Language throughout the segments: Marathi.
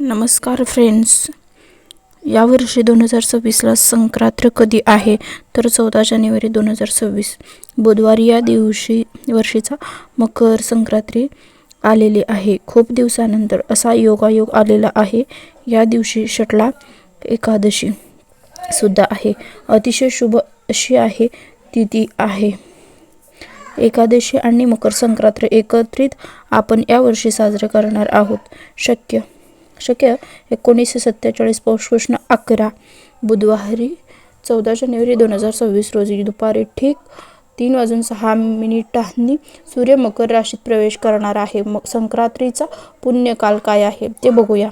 नमस्कार फ्रेंड्स यावर्षी दोन हजार सव्वीसला संक्रांत कधी आहे? तर चौदा जानेवारी दोन हजार सव्वीस. बुधवारी या दिवशी वर्षीचा मकर संक्रांती आलेली आहे. खूप दिवसानंतर असा योगायोग आलेला आहे. या दिवशी शटला एकादशी सुद्धा आहे. अतिशय शुभ अशी आहे तिथी आहे. एकादशी आणि मकर संक्रांत एकत्रित आपण यावर्षी साजरे करणार आहोत. शक्य शक्य एकोणीसशे सत्तेचाळीस पौष कृष्ण अकरा बुधवारी चौदा जानेवारी दोन हजार सव्वीस रोजी दुपारी ठीक तीन वाजून सहा मिनिटांनी सूर्य मकर राशीत प्रवेश करणार आहे. मग संक्रांतीचा पुण्यकाल काय आहे ते बघूया.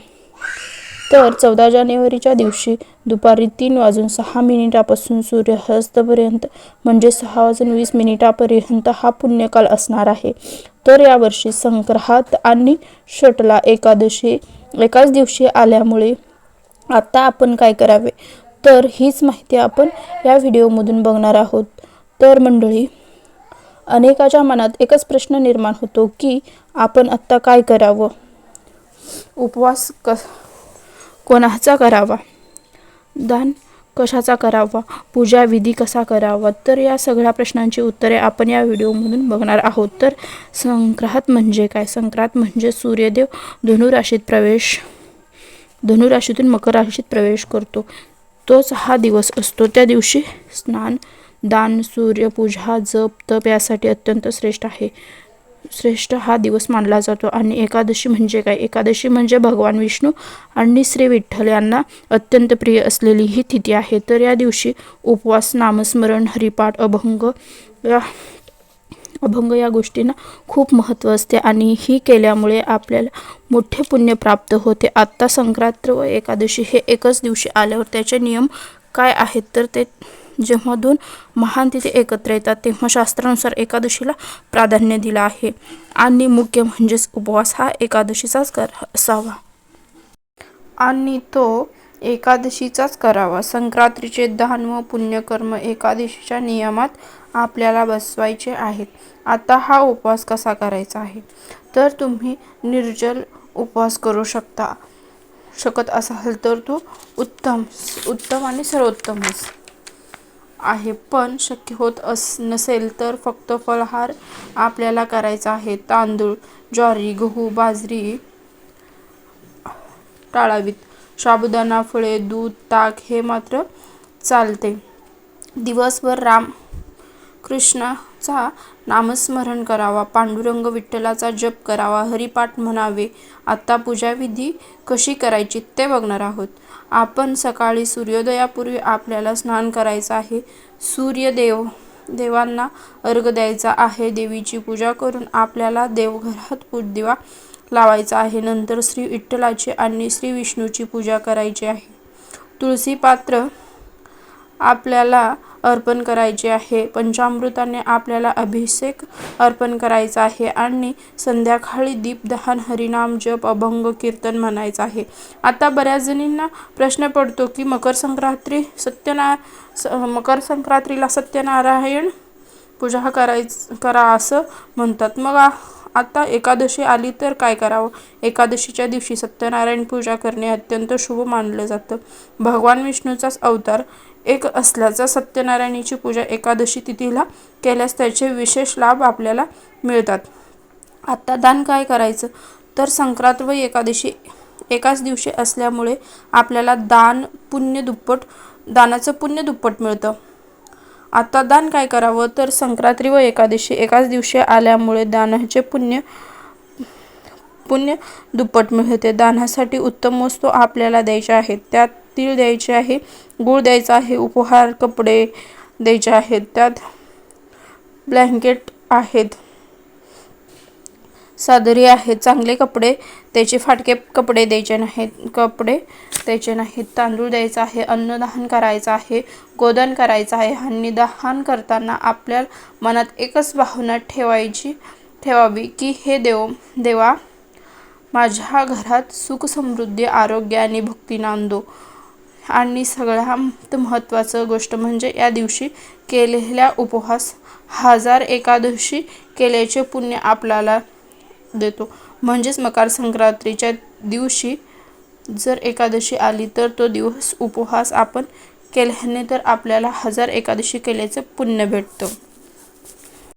तर चौदा जानेवारीच्या दिवशी दुपारी तीन वाजून सहा मिनिटापासून सूर्यहस्तपर्यंत म्हणजे सहा वाजून वीस मिनिटापर्यंत हा पुण्यकाल असणार आहे. तर यावर्षी संक्रांत आणि शटला एकादशी एकाच दिवशी आल्यामुळे आता आपण काय करावे? तर हीच माहिती आपण या व्हिडिओमधून बघणार आहोत. तर मंडळी अनेकाच्या मनात एकच प्रश्न निर्माण होतो की आपण आत्ता काय करावं? उपवास क कोणाचा करावा? दान कशाचा करावा? पूजा विधी कसा करावा? तर या सगळ्या प्रश्नांची उत्तरे आपण या व्हिडिओमधून बघणार आहोत. तर संक्रांत म्हणजे काय? संक्रांत म्हणजे सूर्यदेव धनुराशीत प्रवेश धनुराशीतून मकर राशीत प्रवेश करतो. तोच हा दिवस असतो. त्या दिवशी स्नान दान सूर्यपूजा जप तप यासाठी अत्यंत श्रेष्ठ आहे. श्रेष्ठ हा दिवस मानला जातो. आणि एकादशी म्हणजे काय? एकादशी म्हणजे भगवान विष्णू आणि श्री विठ्ठल यांना अत्यंत प्रिय असलेली ही तिथी आहे. तर या दिवशी उपवास नामस्मरण हरिपाठ अभंग या अभंग या गोष्टींना खूप महत्त्व असते आणि ही केल्यामुळे आपल्याला मोठे पुण्य प्राप्त होते. आत्ता संक्रांत व एकादशी हे एकच दिवशी आल्यावर त्याचे नियम काय आहेत? तर ते जेव्हा दोन महान तिथे एकत्र येतात तेव्हा शास्त्रानुसार एकादशीला प्राधान्य दिलं आहे. आणि मुख्य म्हणजेच उपवास हा एकादशीचाच कर असावा. आणि तो एकादशीचाच करावा. संक्रांतीचे दान व पुण्यकर्म एकादशीच्या नियमात आपल्याला बसवायचे आहेत. आता हा उपवास कसा करायचा आहे? तर तुम्ही निर्जल उपवास करू शकता. शकत असाल तर तो उत्तम उत्तम आणि सर्वोत्तमच. आहे. पण शक्य होत अस नसेल तर फक्त फळहार आपल्याला करायचा आहे. तांदूळ ज्वारी गहू बाजरी टाळावीत. साबुदाणा फळे दूध ताक हे मात्र चालते. दिवसभर राम चा नामस्मरण करावा पांडुरंग विठ्ठलाचा जप करावा हरिपाठ म्हणावे आत्ता पूजाविधी कशी करायची ते बघणार आहोत. आपण सकाळी सूर्योदयापूर्वी आपल्याला स्नान करायचं आहे. सूर्यदेव देवांना अर्घ द्यायचा आहे. देवीची पूजा करून आपल्याला देवघरात दिवा लावायचा आहे. नंतर श्री विठ्ठलाची आणि श्री विष्णूची पूजा करायची आहे. तुळसी पात्र आपल्याला अर्पण करायचे आहे. पंचामृताने आपल्याला अभिषेक अर्पण करायचा आहे आणि संध्याकाळी दीपदहन हरिनाम जप अभंग कीर्तन म्हणायचं आहे. आता बऱ्याच जणींना प्रश्न पडतो की मकर संक्रांती सत्यना स मकर संक्रांतीला सत्यनारायण पूजा करायच करा असं म्हणतात. मग आता एकादशी आली तर काय करावं? एकादशीच्या दिवशी सत्यनारायण पूजा करणे अत्यंत शुभ मानलं जातं. भगवान विष्णूचाच अवतार एक असल्याचा सत्यनारायणाची पूजा एकादशी तिथीला केल्यास त्याचे विशेष लाभ आपल्याला मिळतात. आत्ता दान काय करायचं? तर संक्रांत व एकादशी एकाच दिवशी असल्यामुळे आपल्याला दान पुण्य दुप्पट दानाचं पुण्य दुप्पट मिळतं. आता दान काय करावं? तर संक्रांती व एकादशी एकाच दिवशी आल्यामुळे दानाचे पुण्य पुण्य दुप्पट मिळते. दानासाठी उत्तम वस्तू आपल्याला द्यायच्या आहेत. त्यात तीळ द्यायचे आहे. गूळ द्यायचा आहे. उपहार कपडे द्यायचे आहेत. त्यात ब्लँकेट आहेत. सादरी आहेत. चांगले कपडे त्याचे फाटके कपडे द्यायचे नाहीत. कपडे द्यायचे नाहीत. तांदूळ द्यायचा आहे. अन्नदान करायचं आहे. गोदान करायचं आहे. आणि दहन करताना आपल्या मनात एकच भावना ठेवायची ठेवावी की हे देव देवा माझ्या घरात सुख समृद्धी आरोग्य आणि भक्ती नांदो. आणि सगळ्यात महत्त्वाचं गोष्ट म्हणजे या दिवशी केलेल्या उपवास. हजार एकादशी केल्याचे पुण्य आपल्याला देतो. म्हणजेच मकर संक्रांतीच्या दिवशी जर एकादशी आली तर तो दिवस उपवास आपण केल्याने तर आपल्याला हजार एकादशी केल्याचं पुण्य भेटतं.